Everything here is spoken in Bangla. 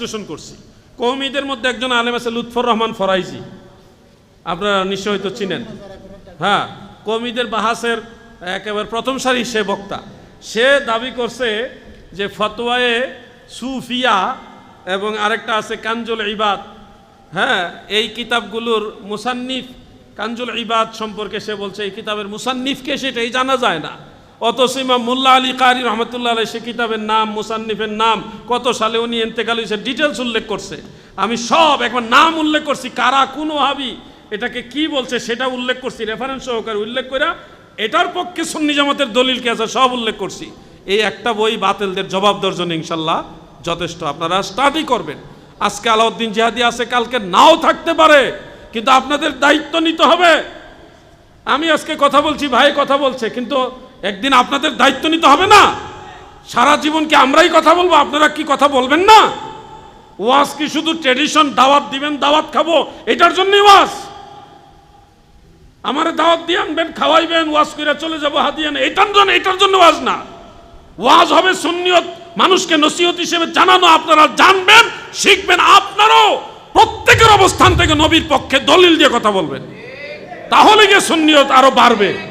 বিশ্লেষণ করছি। কৌমিদের মধ্যে একজন আলেম আছে, লুৎফর রহমান ফরাইজি। আপনারা নিশ্চয় হয়তো চিনেন। হ্যাঁ কৌমিদের বাহাসের একেবারে প্রথম সারি সে বক্তা। সে দাবি করছে যে ফতোয়ায়ে সুফিয়া এবং আরেকটা আছে কাঞ্জুল ইবাদ। হ্যাঁ এই কিতাবগুলোর মুসান্নিফ, কাঞ্জুল ইবাদ সম্পর্কে সে বলছে, এই কিতাবের মুসান্নিফকে সেটাই জানা যায় না। অথচ ইমাম মুল্লা আলী কারি রহমতুল্লাহ আলাই সে কিতাবের নাম, মুসান্নিফের নাম, কত সালে উনি এন্তেকাল হয়েছে ডিটেলস উল্লেখ করছে। আমি সব একবার নাম উল্লেখ করছি, কারা, কোন হাবি এটাকে কি বলছে সেটা উল্লেখ করছি রেফারেন্স সহকারে উল্লেখ করে এটার পক্ষে সুন্নি জামাতের দলিল কি আছে সব উল্লেখ করছি। এই একটা বই বাতিলদের জবাব দেওয়ার জন্য ইনশাল্লাহ যথেষ্ট। আপনারা স্টাডি করবেন। আজকে আলাউদ্দিন জিহাদি আছে, কালকে নাও থাকতে পারে, কিন্তু আপনাদের দায়িত্ব নিতে হবে। আমি আজকে কথা বলছি, ভাই কথা বলছে, কিন্তু একদিন আপনাদের দায়িত্ব নিতে হবে না। সারা জীবনকে আমরাই কথা বলব? আপনারা কি কথা বলবেন না? ওয়াজ কি শুধু ট্রেডিশন দাওয়াত দিবেন, দাওয়াত খাব? এটার জন্যই ওয়াজ। আমার দাওয়াত দিয়ে আনবেন, খাওয়াইবেন, ওয়াজ করে চলে যাব হাদিয়ান এটার জন্য এটার জন্য ওয়াজ না। ওয়াজ হবে সুন্নিয়ত। মানুষকে নসিহত হিসেবে জানানো আপনারা জানবেন, শিখবেন আপনারও। প্রত্যেকের অবস্থান থেকে নবীর পক্ষে দলিল দিয়ে কথা বলবেন। তাহলে গিয়ে সুন্নিয়ত আরও বাড়বে।